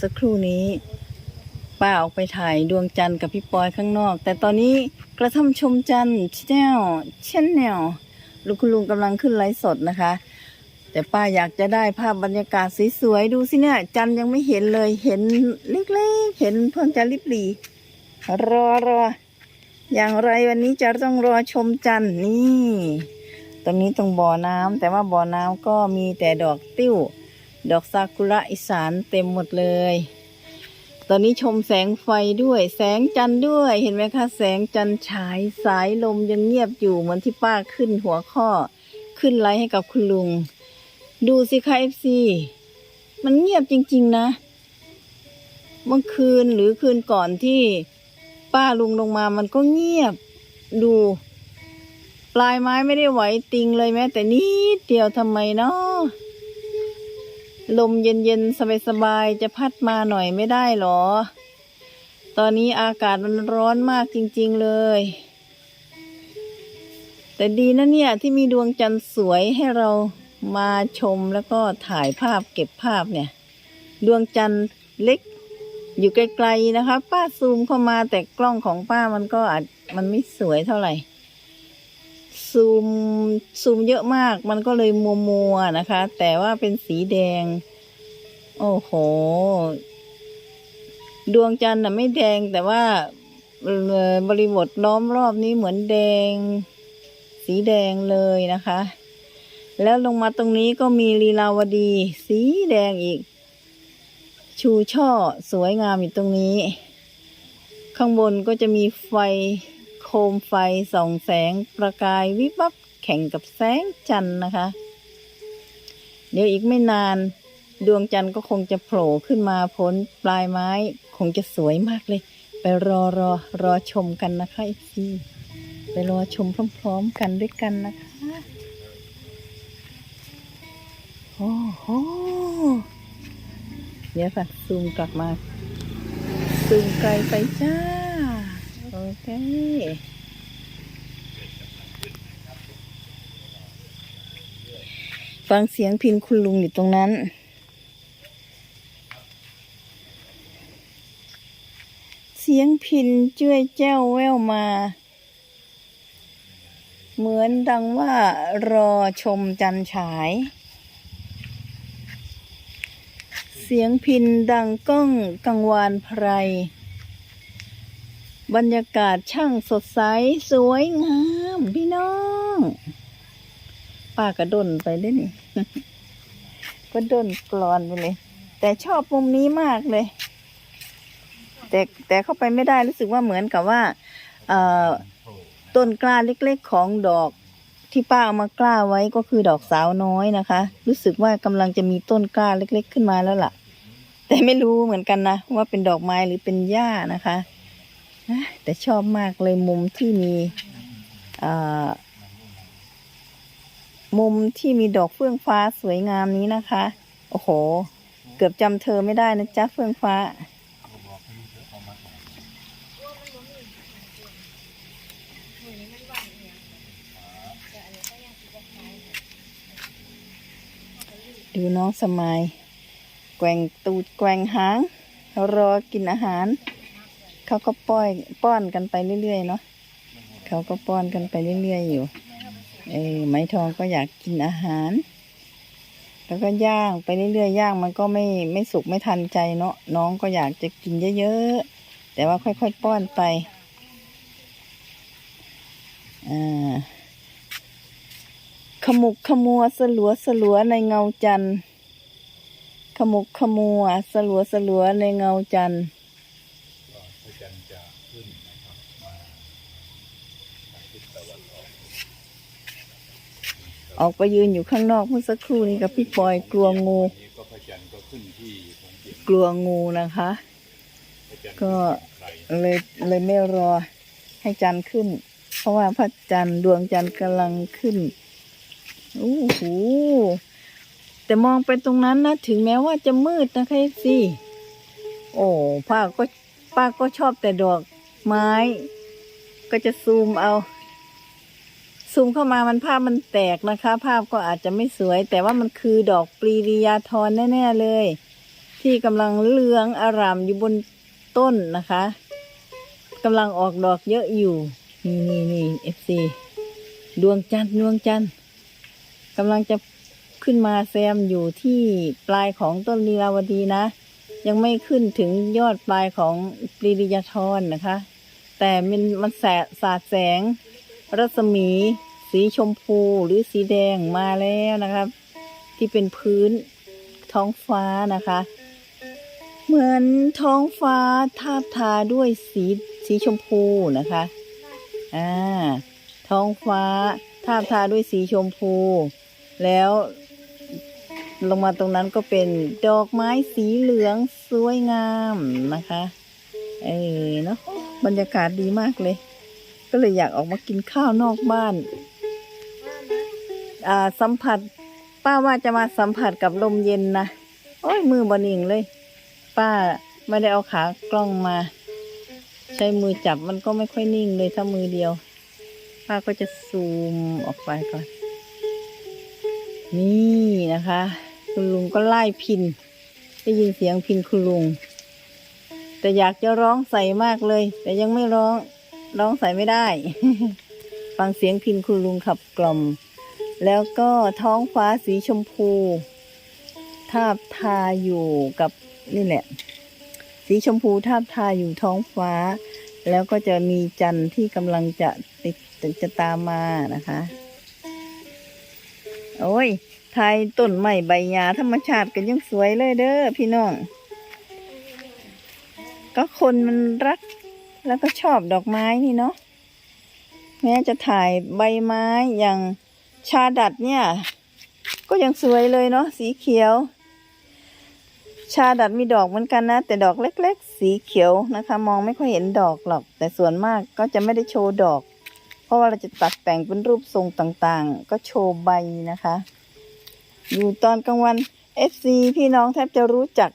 สักครู่นี้ ป้าออกไปถ่ายดวงจันทร์กับพี่ปอยข้างนอก แต่ตอนนี้กระท่อมชมจันทร์ชแนลชแนลลูกคุณลุงกำลังขึ้นไลฟ์สดนะคะ แต่ป้าอยากจะได้ภาพบรรยากาศสวยๆดูสิเนี่ย จันทร์ยังไม่เห็นเลยเห็นเล็กๆเห็นเพิ่งจะริบหรีรอรออย่างไรวันนี้จะต้องรอชมจันทร์นี่ ตรงนี้ตรงบ่อน้ำแต่ว่าบ่อน้ำก็มีแต่ดอกติ้ว ดอกซากุระอีสานเต็มหมดเลย ตอนนี้ชมแสงไฟด้วย แสงจันทร์ด้วย เห็นไหมคะ แสงจันทร์ฉายสายลมยังเงียบอยู่เหมือนที่ป้าขึ้นหัวข้อ ขึ้นไลฟ์ให้กับคุณลุง ดูสิคะเอฟซีมันเงียบจริง ๆ นะ เมื่อคืนหรือคืนก่อนที่ป้าลุงลงมามันก็เงียบ ดู ปลายไม้ไม่ได้ไหวติงเลยแม้แต่นิดเดียวทำไมเนาะ ลมเย็นๆ สบายๆ จะพัดมาหน่อยไม่ได้หรอ ตอนนี้อากาศมันร้อนมากจริงๆเลย แต่ดีนะเนี่ยที่มีดวงจันทร์สวยให้เรามาชมแล้วก็ถ่ายภาพเก็บภาพเนี่ย ดวงจันทร์เล็ก อยู่ไกลๆนะคะ ป้าซูมเข้ามาแต่กล้องของป้ามันก็อาจมันไม่สวยเท่าไหร่ ซูมซูมเยอะมาก มันก็เลยมัวมัวๆนะคะ แต่ว่าเป็นสีแดง โอ้โห ดวงจันทร์น่ะไม่แดงแต่ว่าบริบทล้อมรอบนี้เหมือนแดง สีแดงเลยนะคะ แล้วลงมาตรงนี้ก็มีลีลาวดี สีแดงอีก ชูช่อสวยงามอยู่ตรงนี้ ข้างบนก็จะมีไฟ โคมไฟส่องแสงประกายวิบวับแข่งกับแสงจันทร์นะคะ เดี๋ยวอีกไม่นานดวงจันทร์ก็คงจะโผล่ขึ้นมาพ้นปลายไม้ คงจะสวยมากเลย ไปรอรอรอชมกันนะคะอีซีไปรอชมพร้อมๆกันด้วยกันนะคะโอ้โหเดี๋ยวค่ะซูมกลับมาซูมไกลไปจ้า ฟังเสียงพินคุณลุงอยู่ตรงนั้น เสียงพินเจ้ยแจ้วแววมา เหมือนดังว่ารอชมจันฉาย เสียงพินดังก้องกังวานไพร บรรยากาศช่างสดใส สวยงาม พี่น้อง ป้ากระดนไปได้นี่ ก็ดนกรอนไปเลย แต่ชอบมุมนี้มากเลย แต่แต่เข้าไปไม่ได้รู้สึกว่าเหมือนกับว่าต้นกล้าเล็กๆของดอกที่ป้าเอามากล้าไว้ก็คือดอกสาวน้อยนะคะ รู้สึกว่ากำลังจะมีต้นกล้าเล็ก ๆ ขึ้นมาแล้วล่ะ แต่ไม่รู้เหมือนกันนะว่าเป็นดอกไม้หรือเป็นหญ้านะคะ นะแต่ชอบมากเลยมุมที่มีมุมที่มีดอกเฟื่องฟ้าสวยงามนี้นะคะ โอ้โห เกือบจำเธอไม่ได้นะจ๊ะเฟื่องฟ้า ดูน้องสมายแกว่งตูดแกว่งหาง รอกินอาหาร เขาก็ป้อยป้อนกันไปเรื่อยๆเนาะเขาก็ป้อนกันไปเรื่อยๆอยู่ เออไม้ทองก็อยากกินอาหาร แล้วก็ย่างไปเรื่อยๆย่างมันก็ไม่ไม่สุกไม่ทันใจเนาะน้องก็อยากจะกินเยอะๆแต่ว่าค่อยๆป้อนไปอ่าขมุกขมัวสลัวสลัวในเงาจันทร์ขมุกขมัวสลัวสลัวในเงาจันทร์ ออกไปยืนอยู่ข้างนอกเมื่อสักครู่นี้กับพี่ปอยกลัวงูนี้ก็พระจันทร์ก็ขึ้นที่ของเสียงกลัวงูนะคะ พระจันทร์ก็ ไกลเลยเลยไม่รอให้จันทร์ขึ้น เพราะว่าพระจันทร์ดวงจันทร์กำลังขึ้นโอ้โหแต่มองไปตรงนั้นนะ ถึงแม้ว่าจะมืดนะคะสิโอ้ป้าก็ป้าก็ชอบแต่ดอก ไม้ ก็จะซูมเอา ซูมเข้ามามันภาพมันแตกนะคะ ภาพก็อาจจะไม่สวย แต่ว่ามันคือดอกปรีริยาทรแน่ ๆ เลย ที่กำลังเหลืองอารามอยู่บนต้นนะคะกำลังออกดอกเยอะอยู่ นี่นี่นี่เอฟซีดวงจันทร์ดวงจันทร์กำลังจะขึ้นมาแซมอยู่ที่ปลายของต้นลีลาวดีนะ ยังไม่ขึ้นถึงยอดปลายของปรีดิยทรนะคะ แต่มันมันแสสาดแสง รัศมี สีชมพูหรือสีแดงมาแล้วนะครับ ที่เป็นพื้นท้องฟ้านะคะ เหมือนท้องฟ้าทาบทาด้วยสีสีชมพูนะคะอ่าท้องฟ้าทาบทาด้วยสีชมพู แล้ว ลงมาตรงนั้นก็เป็นดอกไม้สีเหลืองสวยงามนะคะ เออเนาะบรรยากาศดีมากเลย ก็เลยอยากออกมากินข้าวนอกบ้าน อ่าสัมผัส ป้าว่าจะมาสัมผัสกับลมเย็นนะโอ้ยมือบอนิ่งเลย ป้าไม่ได้เอาขากล้องมา ใช้มือจับมันก็ไม่ค่อยนิ่งเลยถ้ามือเดียว ป้าก็จะซูมออกไปก่อน นี่นะคะ คุณลุงก็ไล่พิน ได้ยินเสียงพินคุณลุง แต่อยากจะร้องใส่มากเลย แต่ยังไม่ร้อง ร้องใส่ไม่ได้ ฟังเสียงพินคุณลุงขับกล่อม แล้วก็ท้องฟ้าสีชมพูทาบทาอยู่กับนี่แหละ สีชมพูทาบทาอยู่ท้องฟ้า แล้วก็จะมีจันทร์ที่กำลังจะติดจะตามมานะคะ โอ้ย ไทยต้นไม้ใบหญ้าธรรมชาติกันยังสวยเลยเด้อพี่น้อง ก็คนมันรัก แล้วก็ชอบดอกไม้นี่เนาะแม้จะถ่ายใบไม้อย่างชาดัดเนี่ย ก็ยังสวยเลยเนาะสีเขียว ชาดัดมีดอกเหมือนกันนะ แต่ดอกเล็ก ๆ สีเขียวนะคะ มองไม่ค่อยเห็นดอกหรอก แต่ส่วนมากก็จะไม่ได้โชว์ดอก เพราะว่าเราจะตัดแต่งเป็นรูปทรงต่างๆ ก็โชว์ใบนะคะ อยู่ตอนกลางวัน FC พี่น้องแทบจะรู้จัก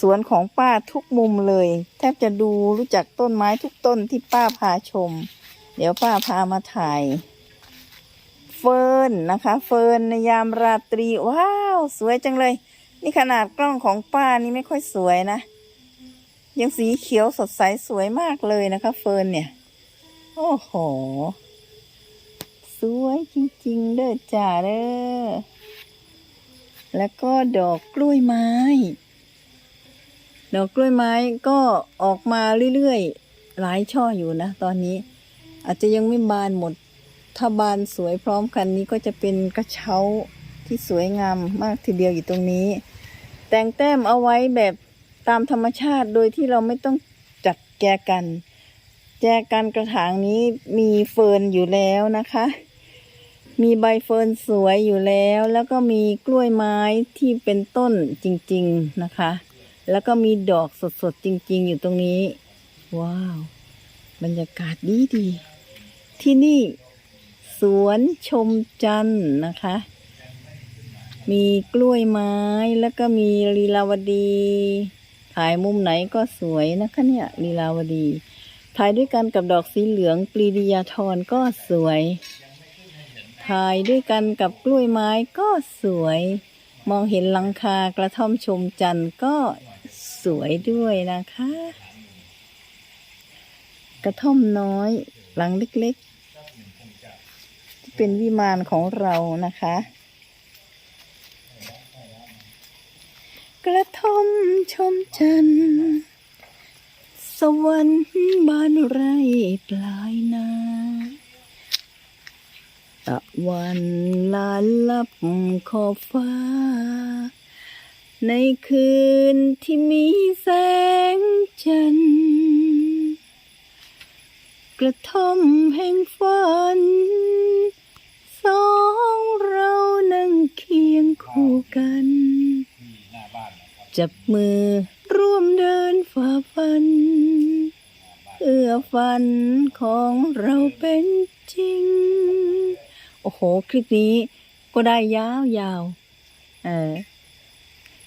สวนของป้าทุกมุมเลย แทบจะดูรู้จักต้นไม้ทุกต้นที่ป้าพาชม เดี๋ยวป้าพามาถ่าย เฟิร์นนะคะ เฟิร์นในยามราตรี ว้าว สวยจังเลย นี่ขนาดกล้องของป้านี่ไม่ค่อยสวยนะ ยังสีเขียวสดใสสวยมากเลยนะคะ เฟิร์นเนี่ย โอ้โห สวยจริง ๆ เด้อจ้าเด้อ แล้วก็ดอกกล้วยไม้ ดอกกล้วยไม้ก็ออกมาเรื่อยๆ หลายช่ออยู่นะ ตอนนี้ อาจจะยังไม่บานหมด ถ้าบานสวยพร้อมกันนี้ก็จะเป็นกระเช้าที่สวยงามมากทีเดียวอยู่ตรงนี้ แต่งแต้มเอาไว้แบบตามธรรมชาติโดยที่เราไม่ต้องจัดแจกัน แจกันกระถางนี้มีเฟิร์นอยู่แล้วนะคะ มีใบเฟิร์นสวยอยู่แล้ว แล้วก็มีกล้วยไม้ที่เป็นต้นจริงๆนะคะ แล้วก็มีดอกสดๆจริงๆ อยู่ตรงนี้ ว้าว บรรยากาศดีดี ที่นี่สวนชมจันทร์นะคะ มีกล้วยไม้แล้วก็มีลีลาวดี ถ่ายมุมไหนก็สวยนะคะเนี่ยลีลาวดี ถ่ายด้วยกันกับดอกสีเหลืองปรีดียาทรก็สวย ถ่ายด้วยกันกับกล้วยไม้ก็สวย มองเห็นหลังคากระท่อมชมจันทร์ก็สวยด้วยนะคะ กระท่อมน้อยหลังเล็กๆที่เป็นวิมานของเรานะคะ กระท่อมชมจันทร์สวรรค์บ้านไรปลายนา วันลาลับขอบฟ้า ในคืนที่มีแสงจันทร์กระท่อมแห่งฝัน สองเรานั่งเคียงคู่กันนนนจับมือร่วมเดินฝ่าฟันเพื่อฝันของเราเป็นจริง โอ้โห คลิปนี้ก็ได้ยาวยาวๆเออ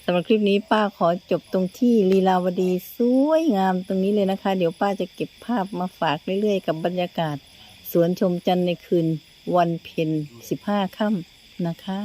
สำหรับคลิปนี้ป้าขอจบตรงที่ลีลาวดีสวยงามตรงนี้เลยนะคะ เดี๋ยวป้าจะเก็บภาพมาฝากเรื่อยๆ กับบรรยากาศ สวนชมจันทร์ในคืนวันเพ็ญสิบห้าค่ำนะคะ